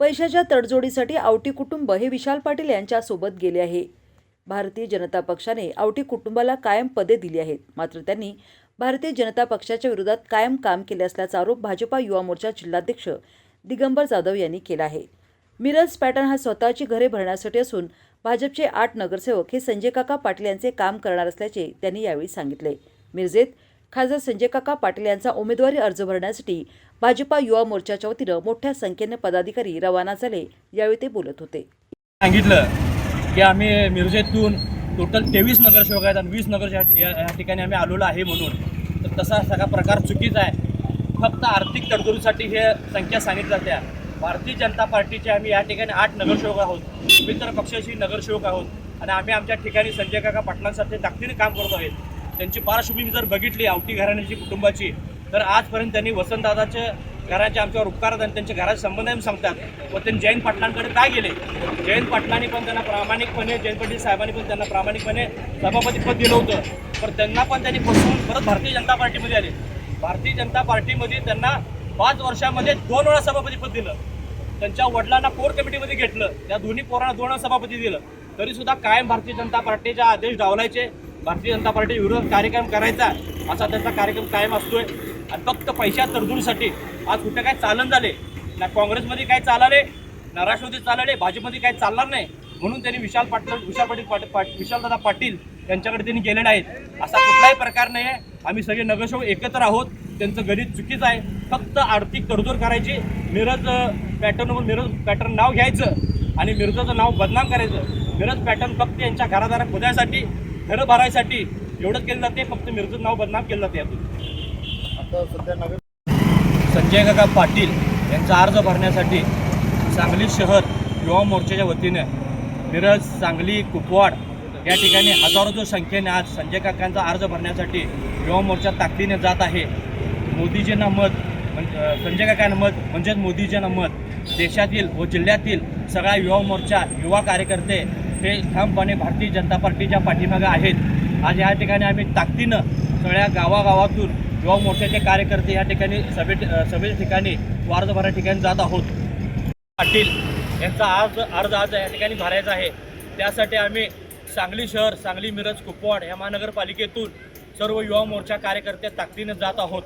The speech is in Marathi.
पैशाच्या तडजोडीसाठी आवटी कुटुंब हे विशाल पाटील यांच्यासोबत गेले आहे. भारतीय जनता पक्षाने आवटी कुटुंबाला कायम पदे दिली आहेत. मात्र त्यांनी भारतीय जनता पक्षाच्या विरोधात कायम काम केले असल्याचा आरोप भाजपा युवा मोर्चा जिल्हाध्यक्ष दिगंबर जाधव यांनी केला आहे. मिरज पॅटर्न हा स्वतःची घरे भरण्यासाठी असून भाजपचे आठ नगरसेवक हे संजय काका पाटील यांचे काम करणार असल्याचे त्यांनी यावेळी सांगितले. मिरजेत खासदार संजय काका पाटील यांचा उमेदवारी अर्ज भरण्यासाठी भाजपा युवा मोर्चाच्या वतीनं मोठ्या संख्येने पदाधिकारी रवाना झाले यावेळी ते बोलत होते. सांगितलं की आम्ही मिरजेतून टोटल तेवीस नगरसेवक आहेत आणि वीस नगर या ठिकाणी आम्ही आलेलो आहे म्हणून. तर तसा सगळा प्रकार चुकीचा आहे. फक्त आर्थिक तडजोडीसाठी हे संख्या सांगितली जाते भारतीय जनता पार्टीचे आम्ही या ठिकाणी आठ नगरसेवक आहोत. मित्र पक्षाशी नगरसेवक आहोत. आणि आम्ही आमच्या ठिकाणी संजय काका पाटलांसारखे ताकदीने काम करत आहेत. त्यांची पार्श्वभूमी जर बघितली आवटी घराण्याची कुटुंबाची तर आजपर्यंत त्यांनी वसंतदादाच्या घराचे आमच्यावर उपकार आणि त्यांच्या घराचे संबंध सांगतात. व त्यांनी जयंत पाटलांकडे काय गेले जयंत पाटलांनी पण त्यांना प्रामाणिकपणे जयंत पाटील साहेबांनी पण त्यांना प्रामाणिकपणे सभापतीपद दिलं होतं. पण त्यांना पण त्यांनी फसवून परत भारतीय जनता पार्टीमध्ये आले. भारतीय जनता पार्टीमध्ये त्यांना पाच वर्षामध्ये दोन वेळा सभापतीपद दिलं. त्यांच्या वडिलांना कोर कमिटीमध्ये घेतलं. त्या दोन्ही पोरांना दोन वेळा सभापती दिलं. तरीसुद्धा कायम भारतीय जनता पार्टीचे आदेश डावलायचे. भारतीय जनता पार्टी विरोधात कार्यक्रम करायचा. असा त्यांचा कार्यक्रम कायम असतोय. आणि फक्त पैशा तरतुदीसाठी आज कुठे काय चालन झाले? ना काँग्रेसमध्ये काय चालले ना राष्ट्रवादी चालले भाजपमध्ये काय चालणार नाही? म्हणून त्यांनी विशाल पाटील विशाल पाटील पाट- विशालदादा पाटील यांच्याकडे त्यांनी गेलेले आहेत. असा कुठलाही प्रकार नाही आहे आम्ही सगळे नगरसेवक एकत्र आहोत. त्यांचं गणित चुकीचं आहे. फक्त आर्थिक तडजोड करायची मिरज पॅटर्नवर मिरज पॅटर्न नाव घ्यायचं आणि मिरजाचं नाव बदनाम करायचं. मिरज पॅटर्न फक्त यांच्या घरादारा खोदायसाठी घरं भरायसाठी एवढंच केलं जाते. फक्त मिरजचं नाव बदनाम केलं जाते यातून. आता सध्या नवीन संजय काका पाटील यांचा अर्ज भरण्यासाठी सांगली शहर युवा मोर्चाच्या वतीनं मिरज सांगली कुपवाड या ठिकाणी हजारोच्या संख्येने आज संजय काकांचा अर्ज भरण्यासाठी युवा मोर्चा ताकदीने जात आहे. मोदीजींना मत म्हणजे संजय काकांना मत म्हणजेच मोदीजींना मत. देशातील व जिल्ह्यातील सगळा युवा मोर्चा युवा कार्यकर्ते हे ठामपणे भारतीय जनता पार्टीच्या पाठीमागे आहेत. आज या ठिकाणी आम्ही ताकदीनं सगळ्या गावागावातून युवा मोर्चाचे कार्यकर्ते या ठिकाणी सभे सभेच्या ठिकाणी वारजभरा ठिकाणी जात आहोत. पाटील यांचा अर्ज अर्ज आज या ठिकाणी भरायचा आहे. त्यासाठी आम्ही सांगली शहर सांगली मिरज कुपवाड या महानगरपालिकेतून सर्व युवा मोर्चा कार्यकर्ते ताकदीने जात आहोत.